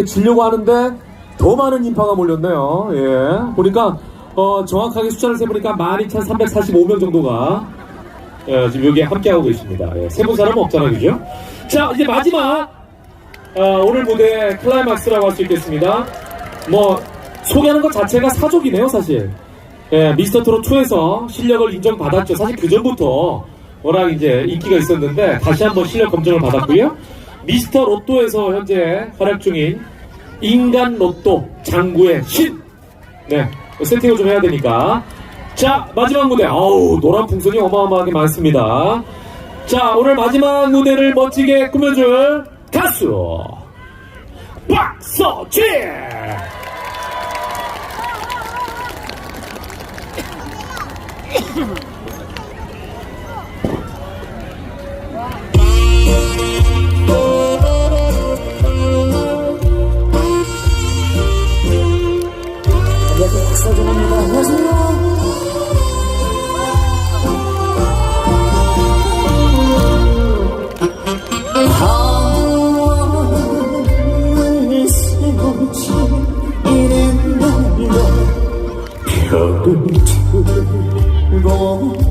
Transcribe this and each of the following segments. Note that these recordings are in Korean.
이렇게 지려고 하는데 더 많은 인파가 몰렸네요. 예. 보니까 어, 정확하게 숫자를 세보니까 12,345명 정도가 예, 지금 여기에 함께하고 계십니다. 예, 세본 사람은 없잖아요, 그죠? 자, 이제 마지막 어, 오늘 무대 클라이막스라고 할 수 있겠습니다. 뭐 소개하는 것 자체가 사족이네요, 사실. 예, 미스터 트롯 2에서 실력을 인정받았죠. 사실 그 전부터 워낙 이제 인기가 있었는데 다시 한번 실력 검증을 받았고요. 미스터 로또에서 현재 활약 중인 인간 로또 장구의 신. 네, 세팅을 좀 해야 되니까. 자, 마지막 무대. 아우, 노란 풍선이 어마어마하게 많습니다. 자, 오늘 마지막 무대를 멋지게 꾸며줄 가수 박서진. 이른 날도 별을 들고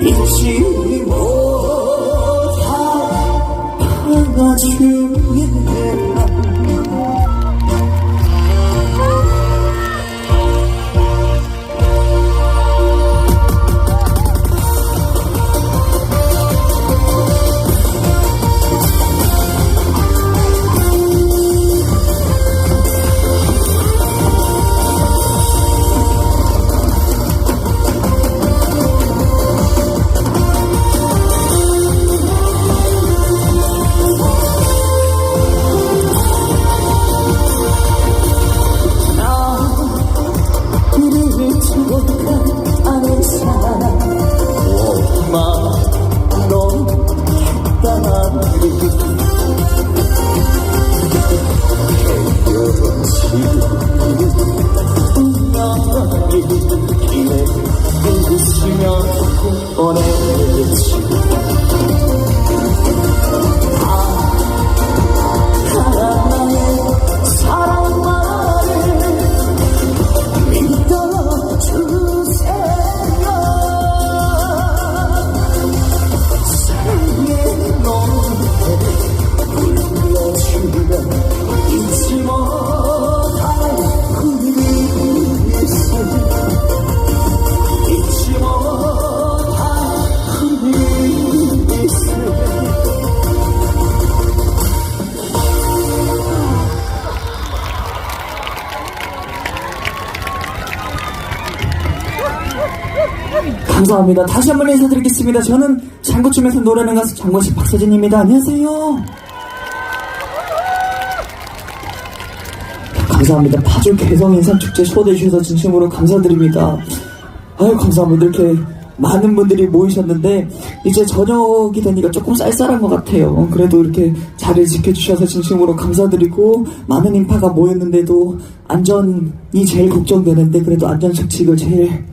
잊지 하나 중 감사합니다. 다시 한 번 인사드리겠습니다. 저는 장구춤에서 노래하는 가수 장구씨 박서진입니다. 안녕하세요. 감사합니다. 파주 개성 인삼축제 초대해 주셔서 진심으로 감사드립니다. 아유 감사합니다. 이렇게 많은 분들이 모이셨는데 이제 저녁이 되니까 조금 쌀쌀한 것 같아요. 그래도 이렇게 자리 지켜주셔서 진심으로 감사드리고 많은 인파가 모였는데도 안전이 제일 걱정되는데 그래도 안전 수칙을 제일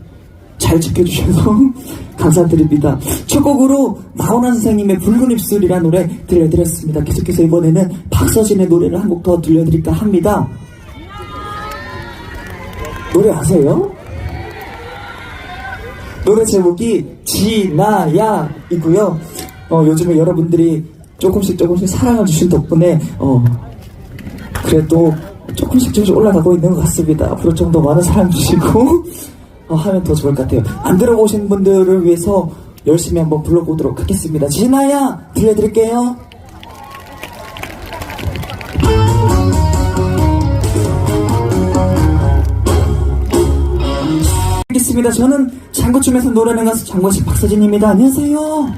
잘 지켜주셔서 감사드립니다. 첫 곡으로 나훈아 선생님의 붉은 입술이라는 노래 들려드렸습니다. 계속해서 이번에는 박서진의 노래를 한 곡 더 들려드릴까 합니다. 노래 아세요? 노래 제목이 지나야이고요. 어, 요즘에 여러분들이 조금씩 조금씩 사랑을 주신 덕분에 어, 그래도 조금씩 조금씩 올라가고 있는 것 같습니다. 앞으로 좀 더 많은 사랑 주시고 어, 어, 하면 더 좋을 것 같아요. 안 들어보신 분들을 위해서 열심히 한번 불러보도록 하겠습니다. 진아야 들려드릴게요. 알겠습니다. 저는 장구춤에서 노래하는 가수 장구식 박서진입니다. 안녕하세요.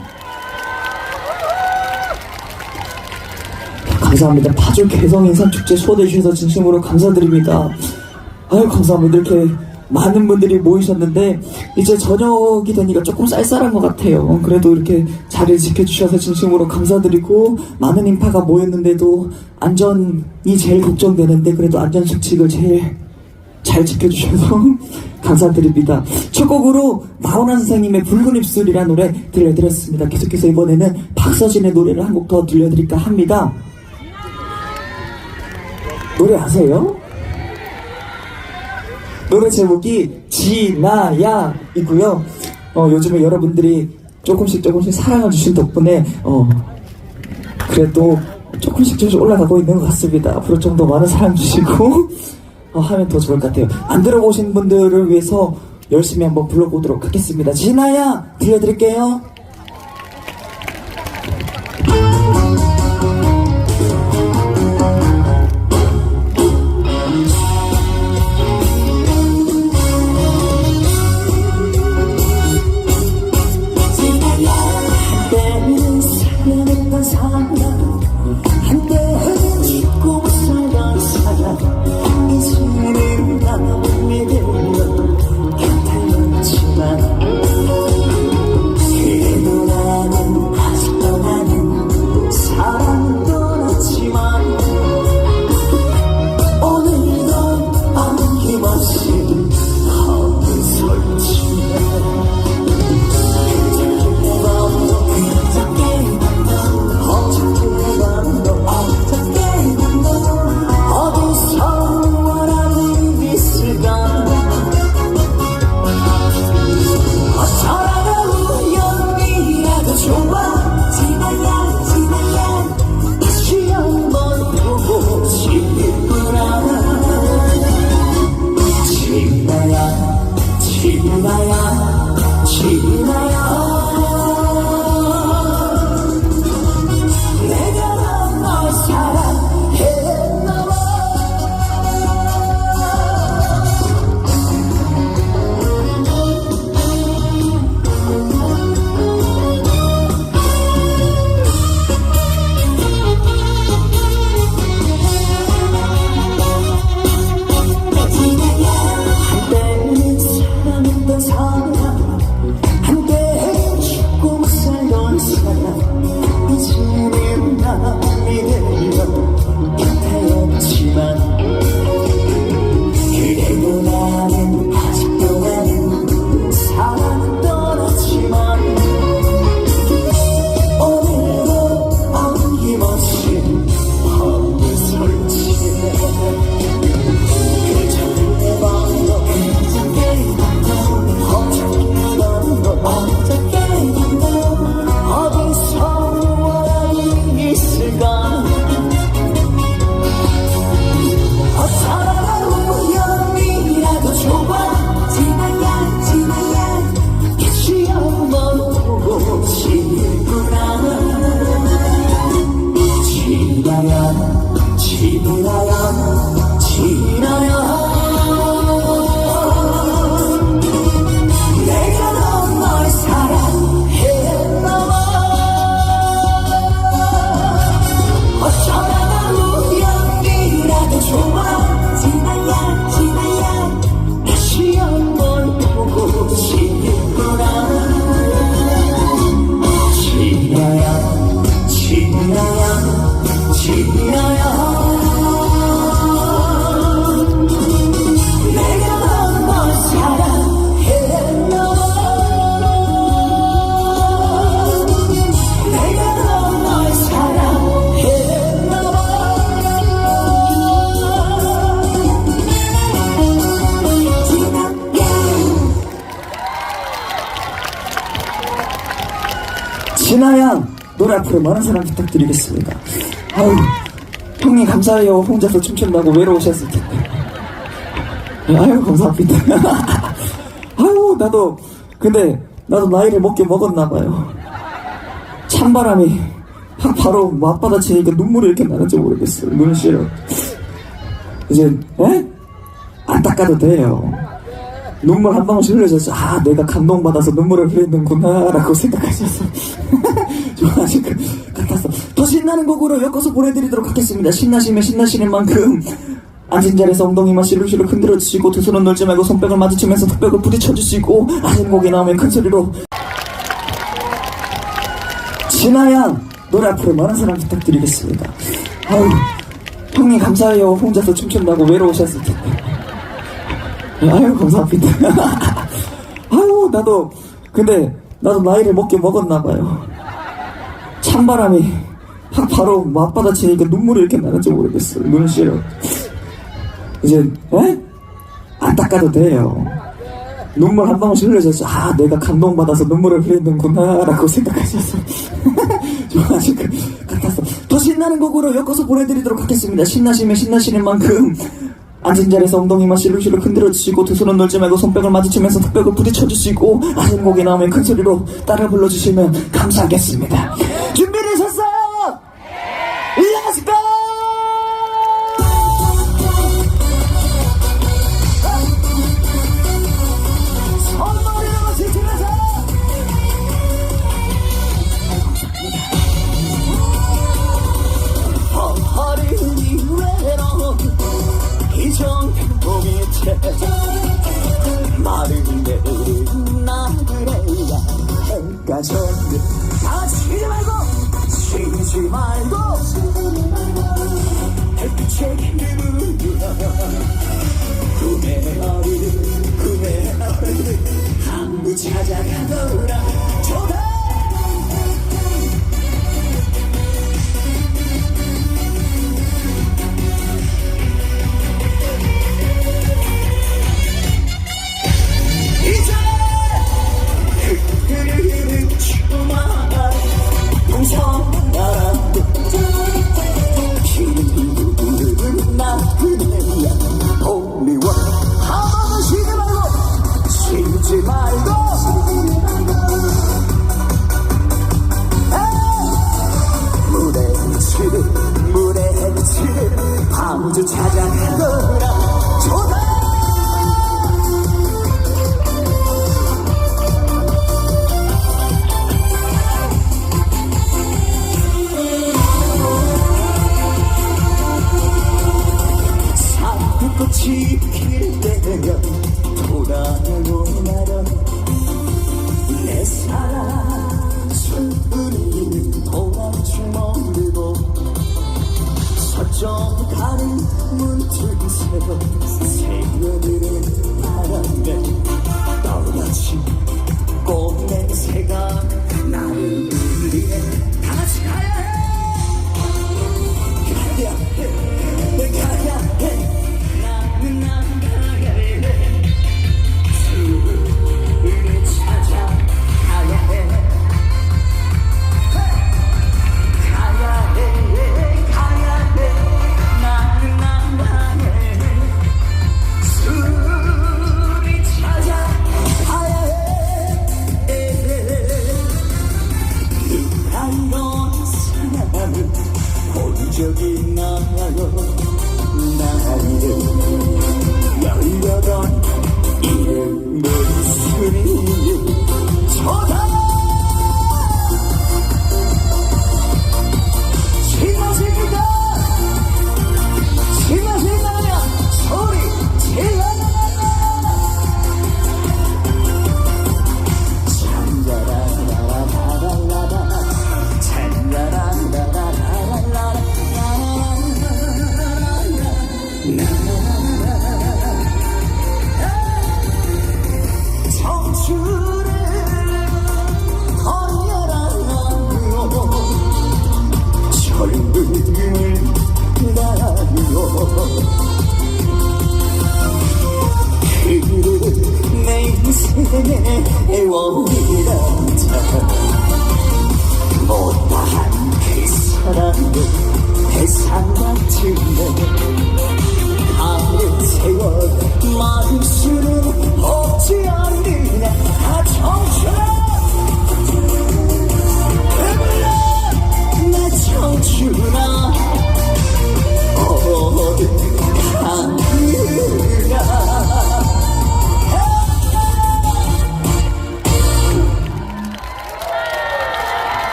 감사합니다. 파주 개성 인삼축제 초대해 주셔서 진심으로 감사드립니다. 아유 감사합니다. 이렇게 많은 분들이 모이셨는데 이제 저녁이 되니까 조금 쌀쌀한 것 같아요. 그래도 이렇게 자리를 지켜주셔서 진심으로 감사드리고 많은 인파가 모였는데도 안전이 제일 걱정되는데 그래도 안전 수칙을 제일 잘 지켜주셔서 감사드립니다. 첫 곡으로 나훈아 선생님의 붉은 입술이라는 노래 들려드렸습니다. 계속해서 이번에는 박서진의 노래를 한 곡 더 들려드릴까 합니다. 노래 아세요? 노래 제목이 지나야 이고요. 어, 요즘에 여러분들이 조금씩 조금씩 사랑을 주신 덕분에 어, 그래도 조금씩 조금씩 올라가고 있는 것 같습니다. 앞으로 좀 더 많은 사랑 주시고 어, 하면 더 좋을 것 같아요. 안 들어보신 분들을 위해서 열심히 한번 불러보도록 하겠습니다. 지나야 들려드릴게요. 많은 사랑 부탁드리겠습니다. 아유 형님 감사해요. 혼자서 춤춘다고 외로우셨을 텐데. 네, 아유 감사합니다. 아유 나도 근데 나도 나이를 먹게 먹었나 봐요. 찬바람이 확 바로 맞받아치니까 눈물이 이렇게 나는지 모르겠어요. 눈시려. 이제 에? 안 닦아도 돼요. 눈물 한 방울씩 흘려져서 아 내가 감동받아서 눈물을 흘리는구나 라고 생각하셔서 좋아하실 것 같아서 더 신나는 곡으로 엮어서 보내드리도록 하겠습니다. 신나시면 신나시는 만큼. 앉은 자리에서 엉덩이만 실룩실룩 흔들어주시고 두 손은 놀지 말고 손뼉을 마주치면서 턱벽을 부딪혀주시고 아시는 곡이 나오면 큰 소리로. 진아양 노래 앞으로 많은 사랑 부탁드리겠습니다. 아유 형님 감사해요. 혼자서 춤춘다고 외로우셨을 텐데. 아유 감사합니다. 아유 나도 근데 나도 나이를 먹게 먹었나 봐요. 찬바람이 확 바로 맞받아치니까 눈물이 이렇게 나는지 모르겠어요. 눈시려. 이제 에? 안 닦아도 돼요. 눈물 한 방울씩 흘려져서 아 내가 감동받아서 눈물을 흘리는구나 라고 생각하셔서 좋아하실 것 같아서 더 신나는 곡으로 엮어서 보내드리도록 하겠습니다 신나시면 신나시는 만큼 앉은 자리에서 엉덩이만 실룩실룩 흔들어주시고 두 손은 놀지 말고 손뼉을 마주치면서 턱벽을 부딪혀주시고 아시는 곡이 나오면 큰 소리로 따라 불러주시면 감사하겠습니다? Let's go! 손머리로 지치면서 허리는 이외로 이정도 밑에 마른 내린 나그래야 해가 졌네 다 쉬지 말고 쉬지 말고 햇빛에 기르라 꿈의 어리를 꿈의 어리를 한부 찾아가더라 대상 같은데 하늘 세월 막을 수는 없지 않느냐 아 청춘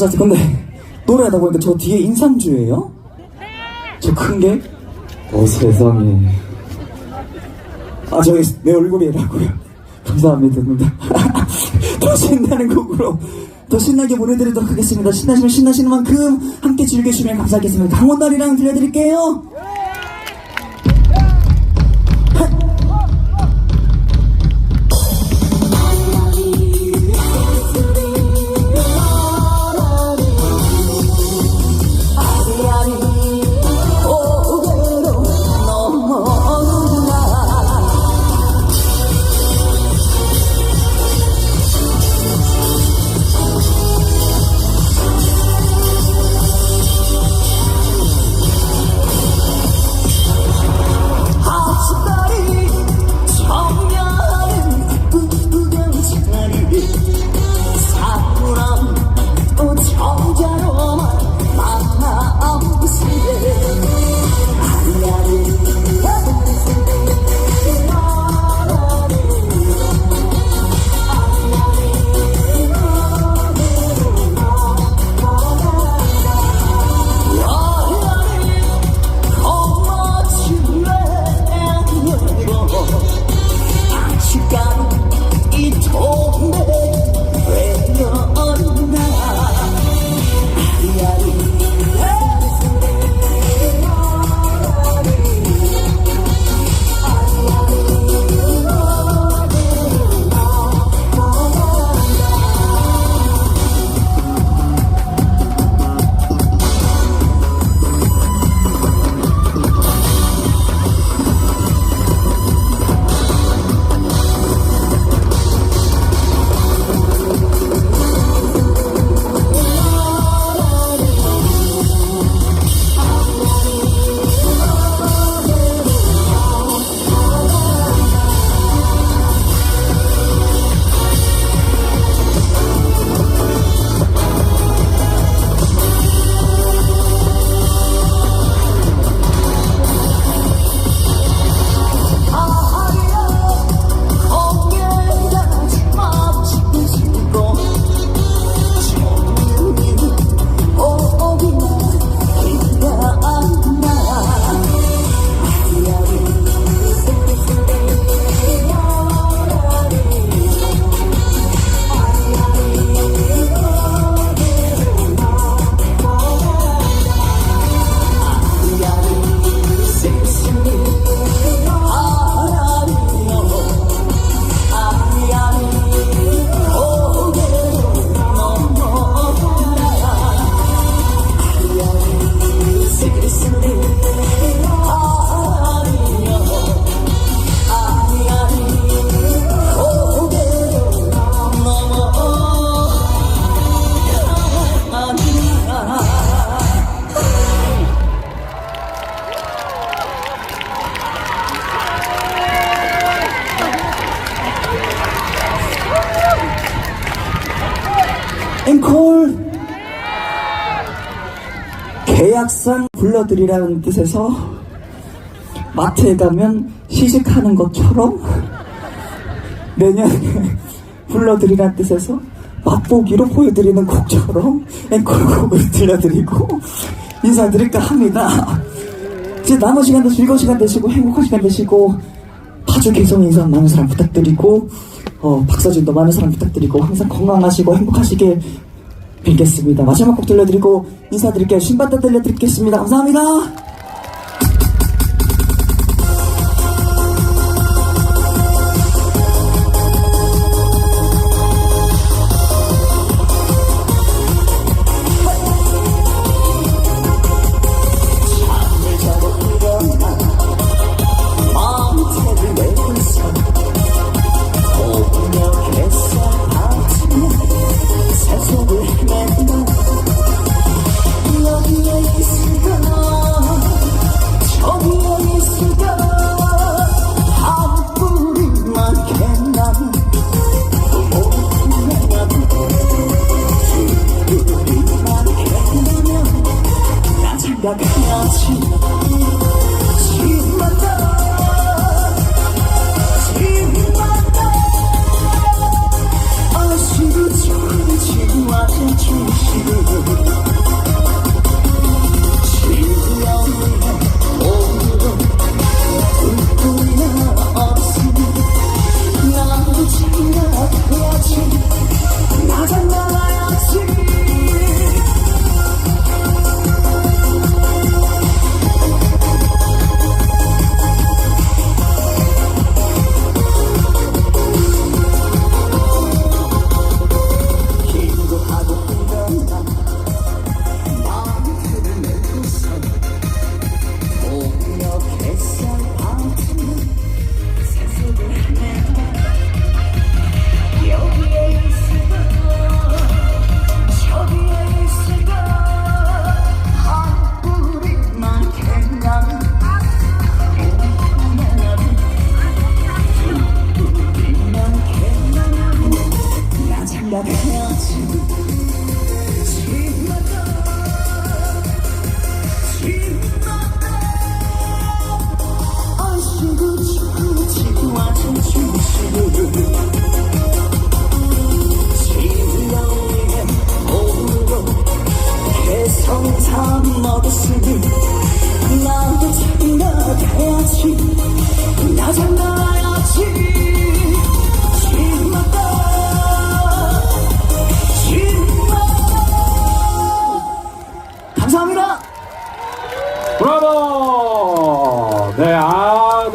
가자, 근데 노래하다 보니까 저 뒤에 인삼주예요? 저 큰 게? 어, 세상에. 아, 저기 내 얼굴이라고요. 감사합니다. 더 신나는 곡으로 더 신나게 보내드리도록 하겠습니다. 신나시면 신나시는 만큼 함께 즐겨주시면 감사하겠습니다. 강원달이랑 들려드릴게요. 계약상 불러드리라는 뜻에서 마트에 가면 시식하는 것처럼 내년에 불러드리라는 뜻에서 맛보기로 보여드리는 곡처럼 앵콜곡을 들려드리고 인사드릴까 합니다. 이제 남은 시간도 즐거운 시간 되시고 행복한 시간 되시고 파주 개성 인사 많은 사랑 부탁드리고 어, 박서진도 많은 사랑 부탁드리고 항상 건강하시고 행복하시길 빌겠습니다. 마지막 곡 들려드리고 인사드릴게요. 신바다 들려드리겠습니다. 감사합니다.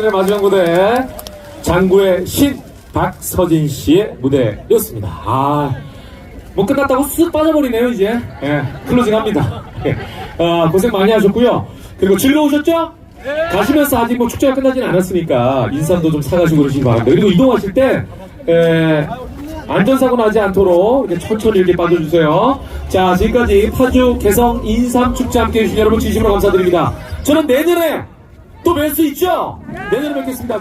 오늘의 마지막 무대. 장구의 신 박서진 씨의 무대였습니다. 아, 뭐 끝났다고 쓱 빠져버리네요, 이제. 예, 클로징 합니다. 예, 아, 고생 많이 하셨고요. 그리고 즐거우셨죠? 가시면서 아직 뭐 축제가 끝나진 않았으니까 인삼도 좀 사가시고 그러시기 바랍니다. 그리고 이동하실 때, 에, 안전사고 나지 않도록 이렇게 천천히 이렇게 빠져주세요. 자, 지금까지 파주 개성 인삼축제 함께 해주신 여러분 진심으로 감사드립니다. 저는 내년에 또 뵐 수 있죠? 내년에 뵙겠습니다.